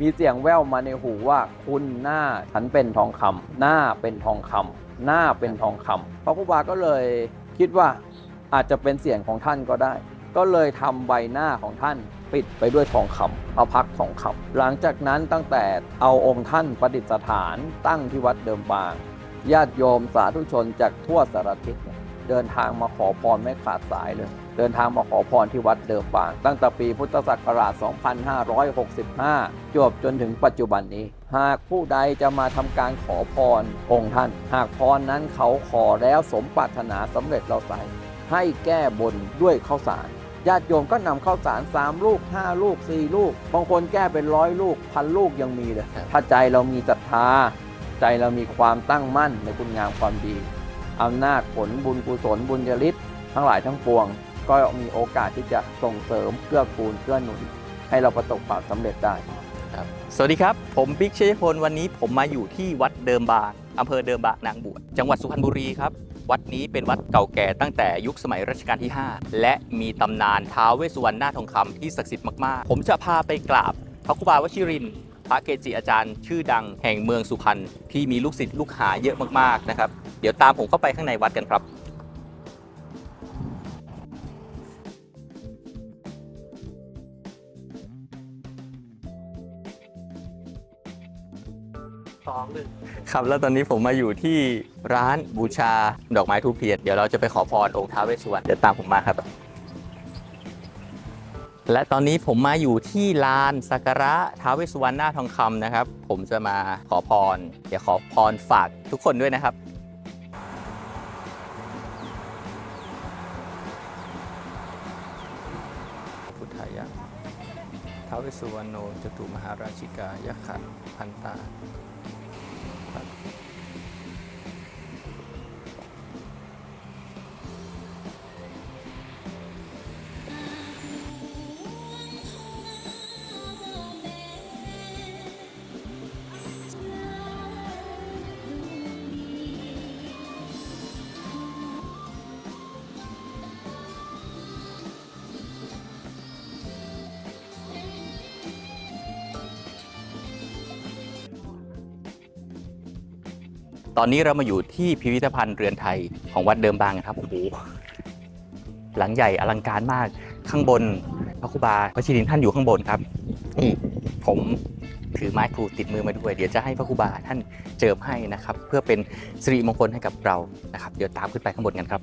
มีเสียงแว่วมาในหูว่าคุณหน้าฉันเป็นทองคำหน้าเป็นทองคำหน้าเป็นทองคำพระครูบาก็เลยคิดว่าอาจจะเป็นเสียงของท่านก็ได้ ก็เลยทำใบหน้าของท่านปิดไปด้วยทองคำเอาพักทองคำหลังจากนั้นตั้งแต่เอาองค์ท่านประดิษฐานตั้งที่วัดเดิมบาง ญาติโยมสาธุชนจากทั่วสารทิศเนี่ยเดินทางมาขอพรไม่ขาดสายเลย เดินทางมาขอพรที่วัดเดิมบาง ตั้งแต่ปีพุทธศักราช 2565 จวบจนถึงปัจจุบันนี้ หากผู้ใดจะมาทำการขอพรองค์ท่าน หากพรนั้นเขาขอแล้วสมปรารถนาสำเร็จเราใส่ให้แก้บนด้วยข้าวสารญาติโยมก็นำข้าวสาร 3 ลูก 5 ลูก 4 ลูก บางคนแก้เป็นร้อยลูกพันลูกยังมีเลยถ้าใจเรามีศรัทธา ใจเรามีความตั้งมั่นในคุณงามความดีอำนาจผลบุญกุศลบุญญาลิศทั้งหลายทั้งปวง ก็มีโอกาสที่จะส่งเสริมเกื้อกูลเกื้อหนุน ให้เราประสบความสำเร็จได้ ครับสวัสดีครับ ผมบิ๊กเชยพล วันนี้ผมมาอยู่ที่วัดเดิมบางอำเภอเดิมบางนางบวช จังหวัดสุพรรณบุรีครับ วัดนี้เป็นวัดเก่าแก่ตั้งแต่ยุคสมัยรัชกาลที่ 5 และมีตำนานท้าวเวสสุวรรณหน้าทองคำที่ศักดิ์สิทธิ์มาก ๆ ผมจะพาไปกราบพระครูบาวชิรินทร์พระเกจิอาจารย์ ชื่อดังแห่งเมืองสุพรรณที่มีลูกศิษย์ลูกหาเยอะมาก ๆ นะครับ เดี๋ยวตามผมเข้าไปข้างในวัดกันครับ ครับแล้วตอนนี้ผมมาอยู่ที่ร้านบูชาดอกไม้ทูบเทียนเดี๋ยวเราจะไปขอพรองค์ท้าวเวสสุวรรณเดี๋ยวตามผมมาครับ และตอนนี้ผมมาอยู่ที่ลานสักการะท้าวเวสสุวรรณหน้าทองคำนะครับ ผมจะมาขอพรเดี๋ยวขอพรฝากทุกคนด้วยนะครับพุทธายะท้าวเวสสุวรรณโนจตุมหาราชิกายะขันพันตา ตอนนี้เรามาอยู่ที่พิพิธภัณฑ์เรือนไทยของวัดเดิมบางนะครับโอ้โหหลังใหญ่อลังการมากข้างบนพระครูบาพระชิรินทร์ท่านอยู่ข้างบนครับนี่ผมถือไม้ครูติดมือมาด้วย เดี๋ยวจะให้พระครูบาท่านเจิมให้นะครับ เพื่อเป็นสิริมงคลให้กับเรานะครับ เดี๋ยวตามขึ้นไปข้างบนกันครับ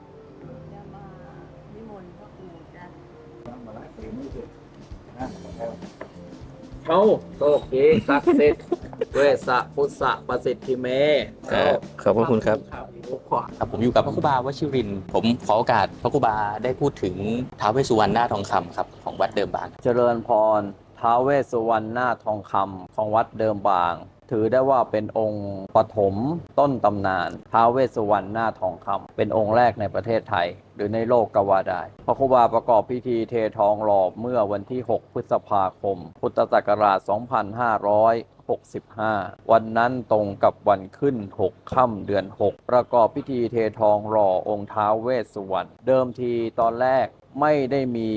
เขาโชคดีศักดิ์สิทธิ์เวสสะพุทธะประสิทธิเมครับขอบพระคุณครับทุกขวาครับผมอยู่กับพระครูบาวชิรินทร์ผมขอโอกาสพระครูบาได้พูดถึงท้าวเวสสุวรรณหน้าทองคำครับของวัดเดิมบาง เจริญพรท้าวเวสสุวรรณหน้าทองคำของวัดเดิมบาง ถือได้ว่าเป็นองค์ปฐมต้นตำนานท้าวเวสสุวรรณหน้าทองคำเป็นองค์แรกในประเทศไทย หรือในโลกกว่าได้พระครูบาประกอบพิธีเททองหล่อเมื่อวันที่ 6 พฤษภาคม พุทธศักราช 2565 วันนั้นตรงกับวันขึ้น 6 ค่ำเดือน 6 ประกอบพิธีเททองหล่อองค์ท้าวเวสสุวรรณ เดิมทีตอนแรกไม่ได้มี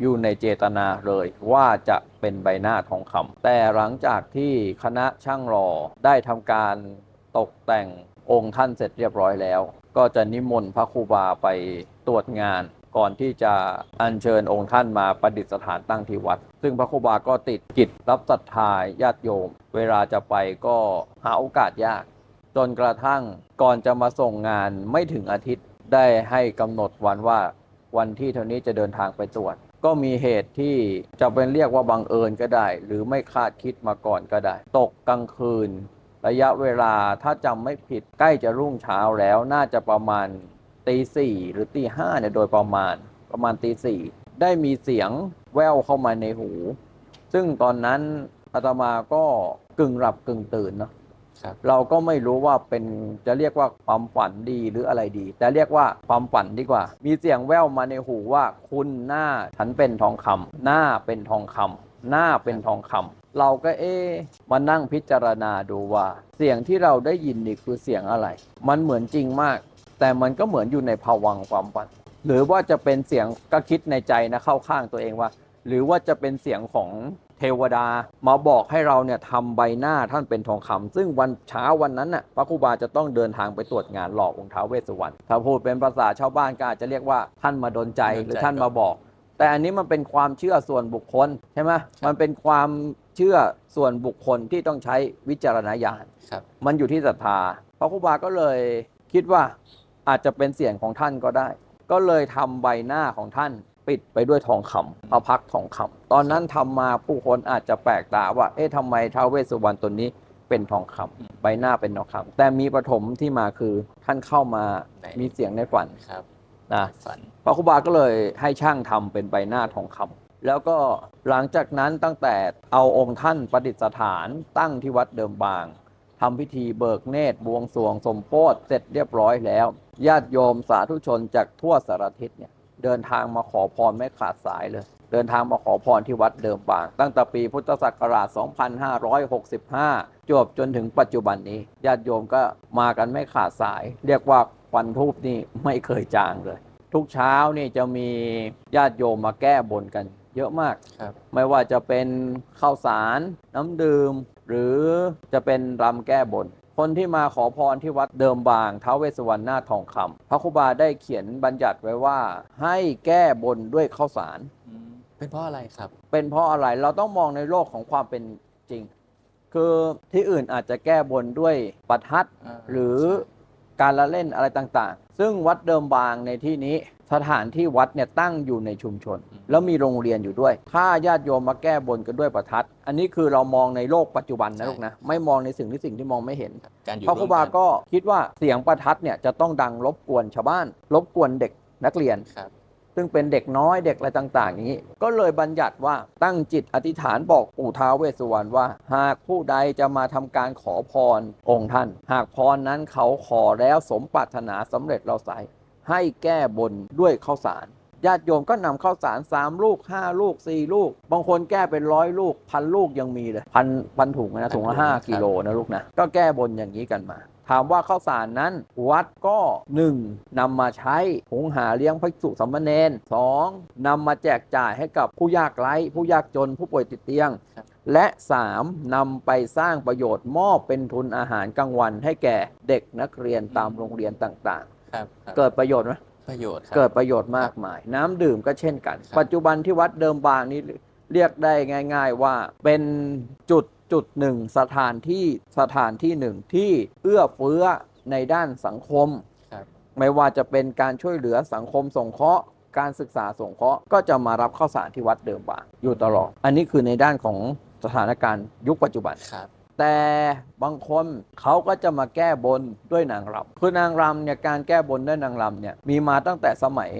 อยู่ในเจตนาเลยว่าจะเป็นใบหน้าทองคำแต่หลังจากที่คณะช่างหล่อได้ทำการตกแต่งองค์ท่านเสร็จเรียบร้อยแล้ว ก็จะนิมนต์พระครูบาไปตรวจงาน ก่อนที่จะอัญเชิญองค์ท่านมาประดิษฐานตั้งที่วัด ซึ่งพระครูบาก็ติดกิจรับศรัทธาญาติโยม เวลาจะไปก็หาโอกาสยาก จนกระทั่งก่อนจะมาส่งงานไม่ถึงอาทิตย์ได้ให้กำหนดวันว่าวันที่เท่านี้จะเดินทางไปตรวจ ก็มีเหตุที่จะเป็นเรียกว่าบังเอิญก็ได้ หรือไม่คาดคิดมาก่อนก็ได้ ตกกลางคืน ระยะเวลาถ้าจำไม่ผิดใกล้จะรุ่งเช้าแล้วน่าจะประมาณตีสี่หรือตีห้าเนี่ยโดยประมาณประมาณตีสี่ได้มีเสียงแว่วเข้ามาในหู ซึ่งตอนนั้นอาตมาก็กึ่งหลับกึ่งตื่นเนาะ ครับเราก็ไม่รู้ว่าเป็นจะเรียกว่าความฝันดีหรืออะไรดี แต่เรียกว่าความฝันดีกว่า มีเสียงแว่วมาในหูว่าคุณหน้าฉันเป็นทองคำหน้าเป็นทองคำหน้าเป็นทองคำเราก็เอ๊มานั่งพิจารณาดูว่า เสียงที่เราได้ยินนี่คือเสียงอะไร มันเหมือนจริงมาก แต่มันก็เหมือนอยู่ในภวังความฝัน หรือว่าจะเป็นเสียงก็คิดในใจนะเข้าข้างตัวเองว่า หรือว่าจะเป็นเสียงของ ทวดามาบอกให้เราเนี่ยทำใบหน้าท่านเป็นทองคำซึ่งวันเช้าวันนั้นน่ะพระครูบาจะต้องเดินทางไปตรวจงานหล่อองค์ท้าวเวสสุวรรณถ้าพูดเป็นภาษาชาวบ้านก็อาจจะเรียกว่าท่านมาดนใจดลใจหรือท่านมาบอก แต่อันนี้มันเป็นความเชื่อส่วนบุคคลใช่ไหมมันเป็นความเชื่อส่วนบุคคลที่ต้องใช้วิจารณญาณครับมันอยู่ที่ศรัทธาพระครูบาก็เลยคิดว่าอาจจะเป็นเสียงของท่านก็ได้ ก็เลยทำใบหน้าของท่านปิดไปด้วยทองคำพระพักตร์ทองคำ ตอนนั้นทำมาผู้คนอาจจะแปลกตาว่า เอ๊ะทำไมท้าวเวสสุวรรณตนนี้เป็นทองคำใบหน้าเป็นทองคำแต่มีปฐมที่มาคือท่านเข้ามาไหนมีเสียงในฝันครับนะฝันพระครูบาก็เลยให้ช่างทำเป็นใบหน้าทองคำแล้วก็หลังจากนั้นตั้งแต่เอาองค์ท่านประดิษฐานตั้งที่วัดเดิมบางทำพิธีเบิกเนตรบวงสรวงสมโพธิเสร็จเรียบร้อยแล้ว ญาติโยมสาธุชนจากทั่วสารทิศเนี่ยเดินทางมาขอพรไม่ขาดสายเลย เดินทางมาขอพรที่วัดเดิมบาง ตั้งแต่ปีพุทธศักราช 2565 จวบจนถึงปัจจุบันนี้ญาติโยมก็มากันไม่ขาดสาย เรียกว่าควันทูบนี่ไม่เคยจางเลย ทุกเช้านี่จะมีญาติโยมมาแก้บนกัน เยอะมากครับไม่ว่าจะเป็นข้าวสาร น้ำดื่ม หรือจะเป็นรำแก้บนคนที่มาขอพรที่วัดเดิมบางท้าวเวสสวรรณหน้าทองคำพระครูบาได้เขียนบัญญัติไว้ว่าให้แก้บนด้วยข้าวสารอืม เป็นเพราะอะไรครับ เป็นเพราะอะไรเราต้องมองในโลกของความเป็นจริง คือที่อื่นอาจจะแก้บนด้วยประทัดอ่า หรือการละเล่นอะไรต่างๆ ซึ่งวัดเดิมบางในที่นี้สถานที่วัดเนี่ยตั้งอยู่ในชุมชน แล้วมีโรงเรียนอยู่ด้วย ถ้าญาติโยมมาแก้บนกันด้วยประทัด อันนี้คือเรามองในโลกปัจจุบันนะลูกนะไม่มองในสิ่งที่สิ่งที่มองไม่เห็น การอยู่พระครูบาร่วมนก็คิดว่าเสียงประทัดเนี่ยจะต้องดังรบกวนชาวบ้าน รบกวนเด็กนักเรียน ครับ ซึ่งเป็นเด็กน้อยเด็กอะไรต่างๆ อย่างนี้ ก็เลยบัญญัติว่าตั้งจิตอธิษฐานบอกปู่ท้าวเวสสุวรรณว่า หากผู้ใดจะมาทำการขอพรองค์ท่าน หากพรนั้นเขาขอแล้วสมปรารถนาสำเร็จเราใส่ให้แก้บนด้วยข้าวสารญาติโยมก็นำข้าวสาร 3 ลูก 5 ลูก 4 ลูก บางคนแก้เป็นร้อยลูกพันลูกยังมีเลยพันพันถุงนะถุงละห้ากิโลนะลูกนะ ก็แก้บนอย่างนี้กันมา ถามว่าข้าวสารนั้นวัดก็ 1. นำมาใช้หุงหาเลี้ยงพระภิกษุสามเณร 2. นำมาแจกจ่ายให้กับผู้ยากไร้ ผู้ยากจนผู้ป่วยติดเตียงครับและ 3. นำไปสร้างประโยชน์มอบเป็นทุนอาหารกลางวันให้แก่เด็กนักเรียนตามโรงเรียนต่างครับครับๆเกิดประโยชน์ไหมประโยชน์ครับเกิดประโยชน์มากมาย น้ำดื่มก็เช่นกันครับปัจจุบันที่วัดเดิมบางนี้เรียกได้ง่าย ๆว่าเป็นจุด จุดหนึ่งสถานที่สถานที่หนึ่งที่เอื้อเฟื้อในด้านสังคมครับไม่ว่าจะเป็นการช่วยเหลือสังคมสงเคราะห์การศึกษาสงเคราะห์ก็จะมารับข้าวสารที่วัดเดิมบางอยู่ตลอด อันนี้คือในด้านของสถานการณ์ยุคปัจจุบันครับแต่บางคนเขาก็จะมาแก้บนด้วยนางรำคือนางรำเนี่ยการแก้บนด้วยนางรำเนี่ยมีมาตั้งแต่สมัย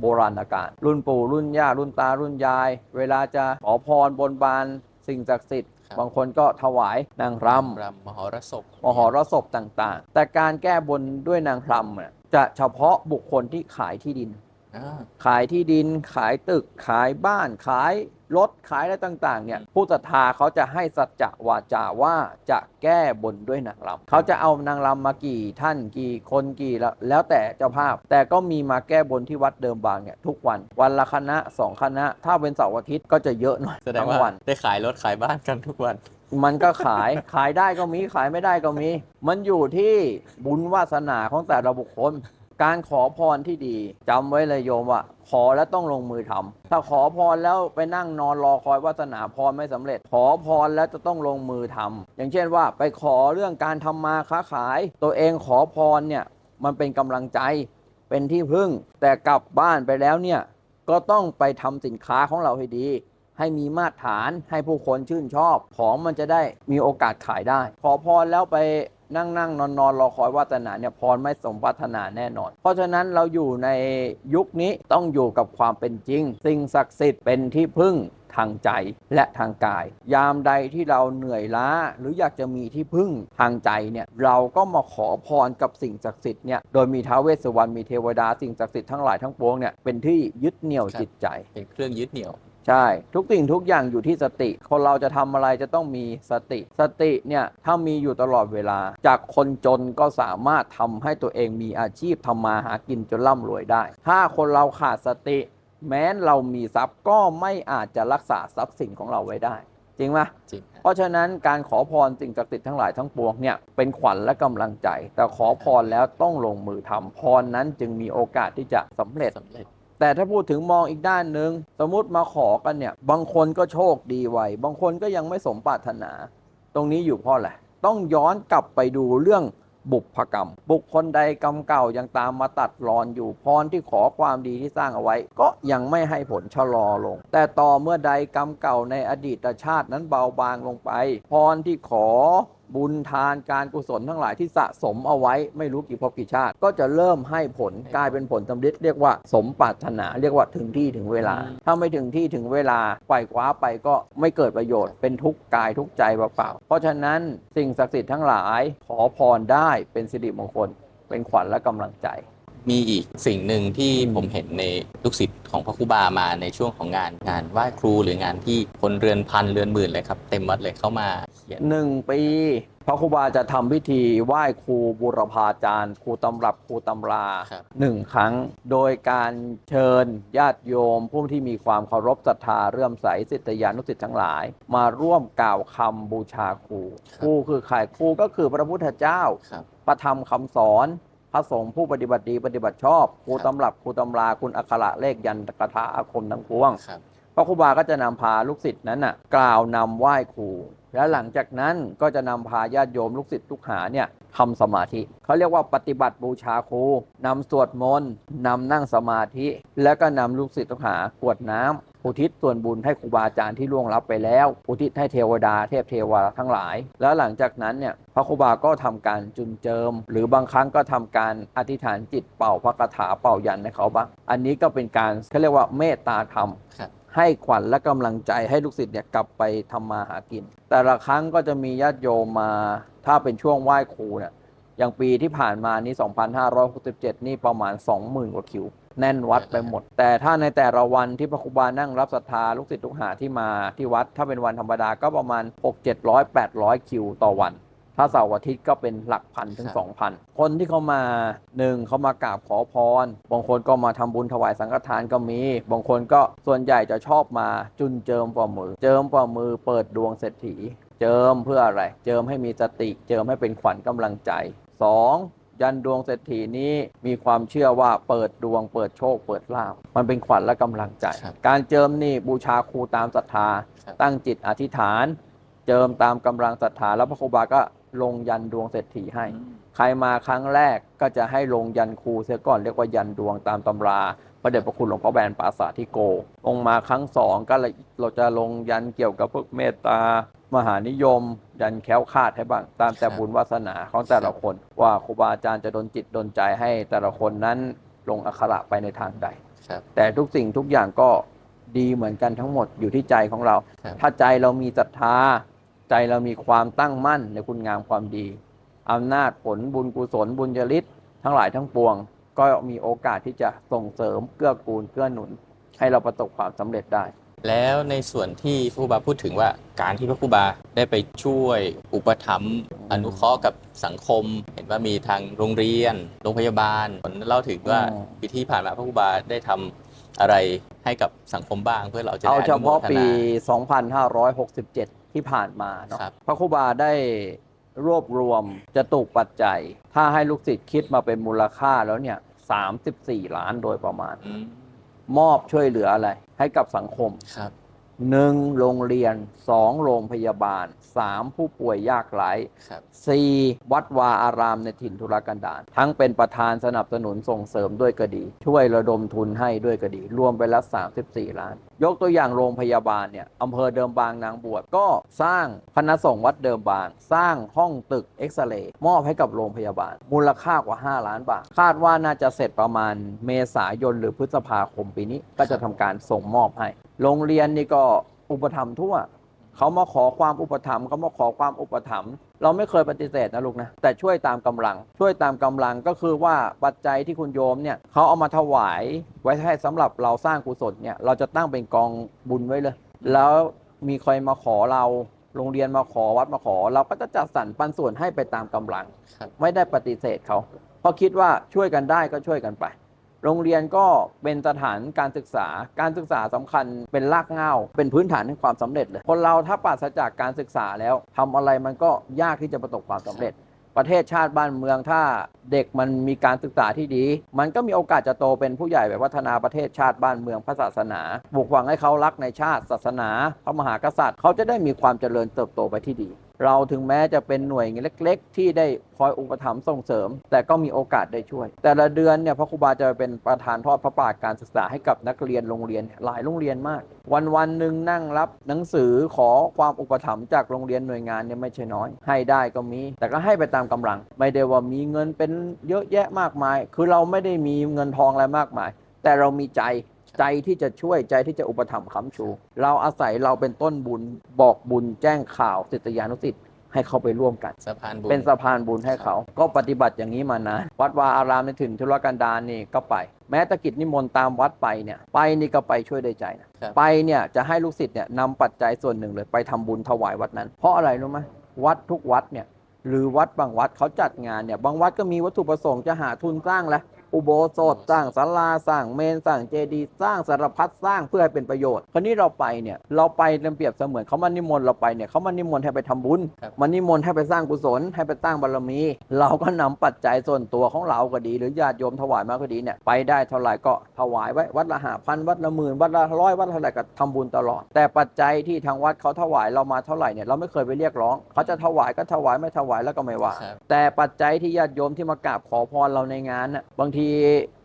โบราณกาลรุ่นปู่รุ่นย่ารุ่นตารุ่นยาย เวลาจะขอพรบนบานสิ่งศักดิ์สิทธิ์ครั บบางคนก็ถวายนางรำรำมหรสพมหรสพต่างๆ แต่การแก้บนด้วยนางรำเนี่ยจะเฉพาะบุคคลที่ขายที่ดินอ่าขายที่ดินขายตึกขายบ้านขาย รถขายอะไรต่างๆเนี่ยผู้ศรัทธาเขาจะให้สัจจะวาจาว่าจะแก้บนด้วยนางรำเขาจะเอานางรำมากี่ท่านกี่คนกี่แล้วแล้วแต่เจ้าภาพ แต่ก็มีมาแก้บนที่วัดเดิมบางเนี่ยทุกวันวันละคณะสองคณะ ถ้าเป็นเสาร์อาทิตย์ก็จะเยอะหน่อยแสดงทั้งว่าวันได้ขายรถขายบ้านกันทุกวัน มันก็ขาย ขายได้ก็มี ขายไม่ได้ก็มี มันอยู่ที่บุญวาสนาของแต่ละบุคคล การขอพรที่ดีจำไว้เลยโยมว่าขอแล้วต้องลงมือทำถ้าขอพรแล้วไปนั่งนอนรอคอยวาสนาพรไม่สำเร็จ ขอพรแล้วจะต้องลงมือทำอย่างเช่นว่าไปขอเรื่องการทำมาค้าขาย ตัวเองขอพรเนี่ยมันเป็นกำลังใจเป็นที่พึ่ง แต่กลับบ้านไปแล้วเนี่ยก็ต้องไปทำสินค้าของเราให้ดี ให้มีมาตรฐานให้ผู้คนชื่นชอบ ของมันจะได้มีโอกาสขายได้ ขอพรแล้วไป นั่งนั่งนอนนอนรอคอยวาสนาเนี่ยพรไม่สมปรารถนาแน่นอน เพราะฉะนั้นเราอยู่ในยุคนี้ต้องอยู่กับความเป็นจริง สิ่งศักดิ์สิทธิ์เป็นที่พึ่งทางใจและทางกาย ยามใดที่เราเหนื่อยล้า หรืออยากจะมีที่พึ่งทางใจเนี่ยเราก็มาขอพรกับสิ่งศักดิ์สิทธิ์เนี่ยโดยมีท้าวเวสสวรรณมีเทวดาสิ่งศักดิ์สิทธิ์ทั้งหลายทั้งปวงเนี่ยเป็นที่ยึดเหนี่ยวจิตใจ เป็นเครื่องยึดเหนี่ยว ใช่ ทุกสิ่งทุกอย่างอยู่ที่สติ คนเราจะทำอะไรจะต้องมีสติ สติเนี่ยถ้ามีอยู่ตลอดเวลา จากคนจนก็สามารถทำให้ตัวเองมีอาชีพทำมาหากินจนร่ำรวยได้ ถ้าคนเราขาดสติ แม้นเรามีทรัพย์ก็ไม่อาจจะรักษาทรัพย์สินของเราไว้ได้ จริงไหมจริงฮะเพราะฉะนั้นการขอพรสิ่งศักดิ์สิทธิ์ทั้งหลายทั้งปวงเนี่ยเป็นขวัญและกำลังใจ แต่ขอพรแล้วต้องลงมือทำพรนั้นจึงมีโอกาสที่จะสำเร็จสำเร็จ แต่ถ้าพูดถึงมองอีกด้านหนึ่งสมมติมาขอกันเนี่ย บางคนก็โชคดีไวบางคนก็ยังไม่สมปรารถนา ตรงนี้อยู่เพราะอะไรต้องย้อนกลับไปดูเรื่องบุพกรรม บุคคลใดกรรมเก่ายังตามมาตัดรอนอยู่พรที่ขอความดีที่สร้างเอาไว้ ก็ยังไม่ให้ผลชะลอลง แต่ต่อเมื่อใดกรรมเก่าในอดีตชาตินั้นเบาบางลงไป พรที่ขอ บุญทานการกุศลทั้งหลายที่สะสมเอาไว้ไม่รู้กี่ภพกี่ชาติ ก็จะเริ่มให้ผลกลายเป็นผลสำเร็จเรียกว่าสมปรารถนาเรียกว่าถึงที่ถึงเวลา ถ้าไม่ถึงที่ถึงเวลาปล่อยคว้าไปก็ไม่เกิดประโยชน์เป็นทุกข์กายทุกข์ใจเปล่าๆเพราะฉะนั้นสิ่งศักดิ์สิทธิ์ทั้งหลายขอพรได้เป็นสิริมงคลเป็นขวัญและกำลังใจ มีอีกสิ่งหนึ่งที่อืมผมเห็นในลูกศิษย์ของพระครูบามาในช่วงของงานงานไหว้ครูหรืองานที่คนเรือนพันเรือนหมื่นเลยครับ เต็มวัดเลยเข้ามาเขียนหนึ่งปี พระครูบาจะทำพิธีไหว้ครูบุรพาจารย์ครูตำรับครูตำราครับ หนึ่งครั้ง โดยการเชิญญาติโยม ผู้ที่มีความเคารพศรัทธาเรื่อมใสสิทธิยานุสิทธิ์ทั้งหลาย มาร่วมกล่าวคำบูชาครูครับครูคือใครครูก็คือพระพุทธเจ้า ครับ ประธรรมคำสอน พระสงฆ์ผู้ปฏิบัติดีปฏิบัติชอบครูครับตำรับครูตำราคุณอักขระเลขยันตกถาอาคมทั้งปวงครับพระครูบาก็จะนำพาลูกศิษย์นั้นน่ะกล่าวนำไหว้ครูแล้วหลังจากนั้นก็จะนำพาญาติโยมลูกศิษย์ลูกหาเนี่ยทำสมาธิเขาเรียกว่าปฏิบัติบูชาครูนำสวดมนต์นำนั่งสมาธิ แล้วก็นำลูกศิษย์ลูกหากรวดน้ำ อุทิศส่วนบุญให้ครูบาอาจารย์ที่ล่วงลับไปแล้ว อุทิศให้เทวดาเทพเทวาทั้งหลาย แล้วหลังจากนั้นเนี่ยพระครูบาก็ทำการจุนเจิม หรือบางครั้งก็ทำการอธิษฐานจิตเป่าพระคาถาเป่ายันให้เขาบ้างอันนี้ก็เป็นการเขาเรียกว่าเมตตาธรรมครับให้ขวัญและกำลังใจให้ลูกศิษย์เนี่ยกลับไปทำมาหากิน แต่ละครั้งก็จะมีญาติโยมมา ถ้าเป็นช่วงไหว้ครูเนี่ยอย่างปีที่ผ่านมานี้ 2567 นี่ประมาณ 20,000 กว่าคิว แน่นวัดไปหมด แต่ถ้าในแต่ละวันที่พระครูบานั่งรับศรัทธาลูกศิษย์ลูกหาที่มาที่วัด ถ้าเป็นวันธรรมดาก็ประมาณ 6 700 800 คิวต่อวัน ถ้าเสาร์อาทิตย์ก็เป็นหลักพันถึงครับสองพันคนที่เขามาหนึ่งเขามากราบขอพร บางคนก็มาทำบุญถวายสังฆทานก็มี บางคนก็ส่วนใหญ่จะชอบมาจุนเจิมฝ่ามือ เจิมฝ่ามือเปิดดวงเศรษฐี เจิมเพื่ออะไร เจิมให้มีสติ เจิมให้เป็นขวัญกำลังใจสอง ยันดวงเศรษฐีนี้มีความเชื่อว่าเปิดดวงเปิดโชคเปิดลาภมันเป็นขวัญและกำลังใจ ครับการเจิมนี่บูชาครูตามศรัทธา ครับ ตั้งจิตอธิษฐาน เจิมตามกำลังศรัทธาแล้วพระครูบาก็ลงยันดวงเศรษฐีให้ ใครมาครั้งแรกก็จะให้ลงยันครูเสียก่อนเรียกว่ายันดวงตามตำราพระเดชพระคุณหลวงพ่อแบนปราสาทที่โกลงมาครั้งสองก็เลยเราจะลงยันเกี่ยวกับพวกเมตตา มหานิยม ยันแคล้วคลาดให้บ้าง ตามแต่ครับบุญวาสนาของแต่ละคน ว่าครูบาอาจารย์จะดนจิตดนใจให้แต่ละคนนั้นลงอักขระไปในทางใด ครับ แต่ทุกสิ่งทุกอย่างก็ดีเหมือนกันทั้งหมดอยู่ที่ใจของเรา ครับ ถ้าใจเรามีศรัทธา ใจเรามีความตั้งมั่นในคุณงามความดีอำนาจผลบุญกุศลบุญญาลิศทั้งหลายทั้งปวง ก็มีโอกาสที่จะส่งเสริมเกื้อกูลเกื้อหนุน ให้เราประสบความสำเร็จได้ แล้วในส่วนที่พระครูบาพูดถึงว่าการที่พระครูบาได้ไปช่วยอุปถัมภ์อนุเคราะห์กับสังคม เห็นว่ามีทางโรงเรียน โรงพยาบาลผลเล่าถึงว่าอืมปีที่ผ่านมาพระครูบาได้ทำอะไรให้กับสังคมบ้างเพื่อเราจะได้เอาเฉพาะอนุโมทนปี 2567 ที่ผ่านมาเนาะครับพระครูบาได้รวบรวมจะตุกปัจจัย ถ้าให้ลูกศิษย์คิดมาเป็นมูลค่าแล้วเนี่ย 34 ล้านโดยประมาณอื มมอบช่วยเหลืออะไร ให้กับสังคมครับ 1. โรงเรียน 2. โรงพยาบาล 3. ผู้ป่วยยากไร้ครับ 4. วัดวาอารามในถิ่นธุรกันดารทั้งเป็นประธานสนับสนุนส่งเสริมด้วยก็ดี ช่วยระดมทุนให้ด้วยก็ดี รวมไปแล้ว34 ล้าน ยกตัวอย่างโรงพยาบาลเนี่ยอำเภอเดิมบางนางบวชก็สร้างคณะสงฆ์วัดเดิมบาง สร้างห้องตึกเอ็กซเรย์มอบให้กับโรงพยาบาล มูลค่ากว่า 5 ล้านบาท คาดว่าน่าจะเสร็จประมาณเมษายนหรือพฤษภาคมปีนี้ ก็จะทำการส่งมอบให้ โรงเรียนนี่ก็อุปถัมภ์ทั่วเขามาขอความอุปถัมภ์เขามาขอความอุปถัมภ์ เราไม่เคยปฏิเสธนะลูกนะ แต่ช่วยตามกำลัง ช่วยตามกำลังก็คือว่าปัจจัยที่คุณโยมเนี่ยเขาเอามาถวายไว้ให้สำหรับเราสร้างกุศลเนี่ยเราจะตั้งเป็นกองบุญไว้เลย แล้วมีใครมาขอเราโรงเรียนมาขอวัดมาขอ เราก็จะจัดสรรปันส่วนให้ไปตามกำลังครับไม่ได้ปฏิเสธเขาเพราะคิดว่าช่วยกันได้ก็ช่วยกันไป โรงเรียนก็เป็นสถานการศึกษา การศึกษาสำคัญเป็นรากเหง้า เป็นพื้นฐานแห่งความสำเร็จเลย คนเราถ้าปราศจากการศึกษาแล้วทำอะไรมันก็ยากที่จะประสบความสำเร็จ ประเทศชาติบ้านเมืองถ้าเด็กมันมีการศึกษาที่ดี มันก็มีโอกาสจะโตเป็นผู้ใหญ่แบบพัฒนาประเทศชาติบ้านเมืองพระศาสนาปลูกฝังให้เขารักในชาติศาสนาพระมหากษัตริย์ เขาจะได้มีความเจริญเติบโตไปที่ดี เราถึงแม้จะเป็นหน่วยเล็ก ๆ ที่ได้คอยอุปถัมภ์ส่งเสริม แต่ก็มีโอกาสได้ช่วย แต่ละเดือนเนี่ยพระครูบาจะเป็นประธานทอดพระป่าการศึกษาให้กับนักเรียนโรงเรียนหลายโรงเรียนมาก วันวันหนึ่งนั่งรับหนังสือขอความอุปถัมภ์จากโรงเรียนหน่วยงานเนี่ยไม่ใช่น้อย ให้ได้ก็มี แต่ก็ให้ไปตามกำลัง ไม่ได้ว่ามีเงินเป็นเยอะแยะมากมาย คือเราไม่ได้มีเงินทองอะไรมากมาย แต่เรามีใจ ใจที่จะช่วยใจที่จะอุปถัมภ์ค้ำชู เราอาศัยเราเป็นต้นบุญบอกบุญแจ้งข่าวศิษยานุศิษย์ให้เขาไปร่วมกัน สะพานบุญเป็นสะพานบุญให้เขา ก็ปฏิบัติอย่างนี้มานานวัดวาอารามในถิ่นธุรกันดารนี่ก็ไป แม้แตะกิจนิมนต์ตามวัดไปเนี่ยไปนี่ก็ไปช่วยได้ใจนะครับไปเนี่ยจะให้ลูกศิษย์เนี่ยนำปัจจัยส่วนหนึ่งเลยไปทำบุญถวายวัดนั้น เพราะอะไรรู้ไหมวัดทุกวัดเนี่ยหรือวัดบางวัดเขาจัดงานเนี่ยบางวัดก็มีวัตถุประสงค์จะหาทุนสร้างแหละ อุโบสถสร้างศาลาสร้างเมนสร้างเจดีย์สร้างสารพัดสร้างเพื่อให้เป็นประโยชน์ คราวนี้เราไปเนี่ยเราไปเปรียบเสมือนเขามานิมนต์เราไปเนี่ยเขามานิมนต์ให้ไปทำบุญครับมานิมนต์ให้ไปสร้างกุศลให้ไปตั้งบารมี เราก็นำปัจจัยส่วนตัวของเราก็ดี หรือญาติโยมถวายมาก็ดีเนี่ยไปได้เท่าไหร่ก็ถวายไว้วัดละห้าพันวัดละหมื่นวัดละร้อยวัดละเท่าไหร่ก็ทำบุญตลอด แต่ปัจจัยที่ทางวัดเขาถวายเรามาเท่าไหร่เนี่ยเราไม่เคยไปเรียกร้อง เขาจะถวายก็ถวายไม่ถวายแล้วก็ไม่ว่าครับแต่ปัจจัยที่ญาติโยมที่มากราบขอพรเราในงานน่ะบางที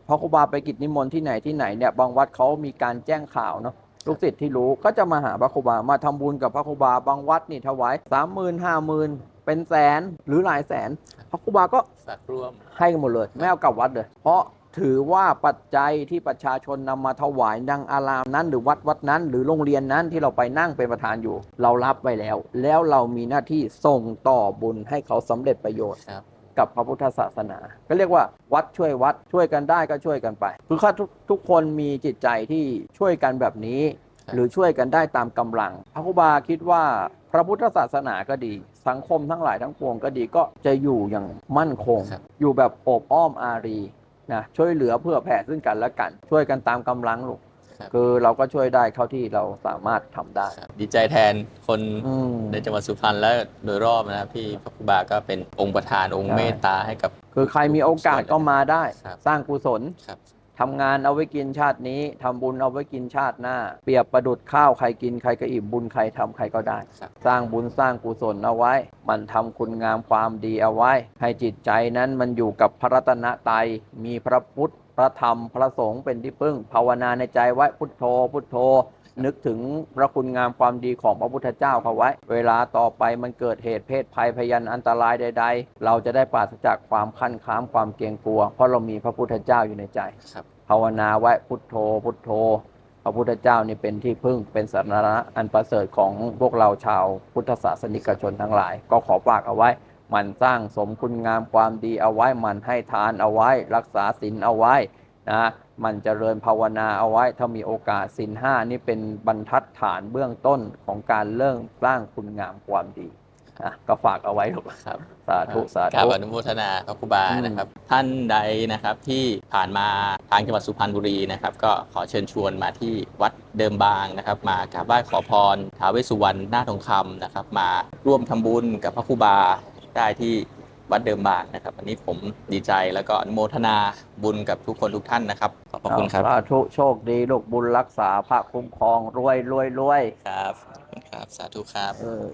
พระครูบาไปกิจนิมนต์ที่ไหนที่ไหนเนี่ยบางวัดเขามีการแจ้งข่าวเนาะลูกศิษย์ที่รู้ก็จะมาหาพระครูบามาทำบุญกับพระครูบาบางวัดนี่ถวายสามหมื่นห้าหมื่นเป็นแสนหรือหลายแสน พระครูบาก็ฝากร่วมให้กันหมดเลย ไม่เอากลับวัดเลย เพราะถือว่าปัจจัยที่ประชาชนนำมาถวายดังอารามนั้น หรือวัดวัดนั้น หรือโรงเรียนนั้นที่เราไปนั่งเป็นประธานอยู่ เรารับไว้แล้ว แล้วเรามีหน้าที่ส่งต่อบุญให้เขาสำเร็จประโยชน์ครับ กับพระพุทธศาสนา ก็เรียกว่าวัดช่วยวัดช่วยกันได้ก็ช่วยกันไปคือถ้าทุกทุกคนมีจิตใจที่ช่วยกันแบบนี้ครับหรือช่วยกันได้ตามกำลัง พระครูบาคิดว่าพระพุทธศาสนาก็ดี สังคมทั้งหลายทั้งปวงก็ดีก็จะอยู่อย่างมั่นคงครับอยู่แบบโอบอ้อมอารีนะช่วยเหลือเพื่อแผ่ซึ่งกันและกัน ช่วยกันตามกำลังลูก ครับ คือเราก็ช่วยได้เท่าที่เราสามารถทำได้ ครับดีใจแทนคนอืม ในจังหวัดสุพรรณและโดยรอบนะครับที่พระครูบาก็เป็นองค์ประธานองค์ใช่ เมตตาให้กับ คือใครมีโอกาสก็มาได้ ครับ สร้างกุศลครับ ทำงานเอาไว้กินชาตินี้ทำบุญเอาไว้กินชาติหน้า เปรียบประดุดข้าวใครกินใครก็อิ่มบุญใครทำใครก็ได้ ครับ สร้างบุญสร้างกุศลเอาไว้ มันทำคุณงามความดีเอาไว้ ให้จิตใจนั้นมันอยู่กับพระรัตนตรัยมีพระพุทธ พระธรรมพระสงฆ์เป็นที่พึ่ง ภาวนาในใจไว้พุทโธ พุทโธ นึกถึงพระคุณงามความดีของพระพุทธเจ้าเขาไว้ เวลาต่อไปมันเกิดเหตุเพศภัยพยันอันตรายใด ๆ เราจะได้ปราศจากความขั้นค้ามความเกรงกลัว เพราะเรามีพระพุทธเจ้าอยู่ในใจครับภาวนาไว้พุทโธ พุทโธ พระพุทธเจ้านี่เป็นที่พึ่งเป็นสรณะอันประเสริฐของพวกเราชาวพุทธศาสนิกชนทั้งหลาย ก็ขอฝากเอาไว้ มันสร้างสมคุณงามความดีเอาไว้ มันให้ทานเอาไว้ รักษาศีลเอาไว้นะมันเจริญภาวนาเอาไว้ ถ้ามีโอกาสศีลห้านี่เป็นบรรทัดฐานเบื้องต้นของการเริ่มสร้างคุณงามความดีนะก็ฝากเอาไว้ลูกครับ สาธุสาครับธุอนุโมทนาพระครูบาอืมนะครับ ท่านใดนะครับที่ผ่านมาทางจังหวัดสุพรรณบุรีนะครับ ก็ขอเชิญชวนมาที่วัดเดิมบางนะครับ มากราบไหว้ขอพรท้าวเวสสุวรรณหน้าทองคำนะครับ มาร่วมทำบุญกับพระครูบา ได้ที่วัดเดิมบางนะครับ วันนี้ผมดีใจแล้วก็อนุโมทนาบุญกับทุกคนทุกท่านนะครับ ขอบพระคุณครับ สาธุโชคดีลูกบุญรักษาพระคุ้มครองรวยรวยรวยครับขอบคุณครับ สาธุครับ เออ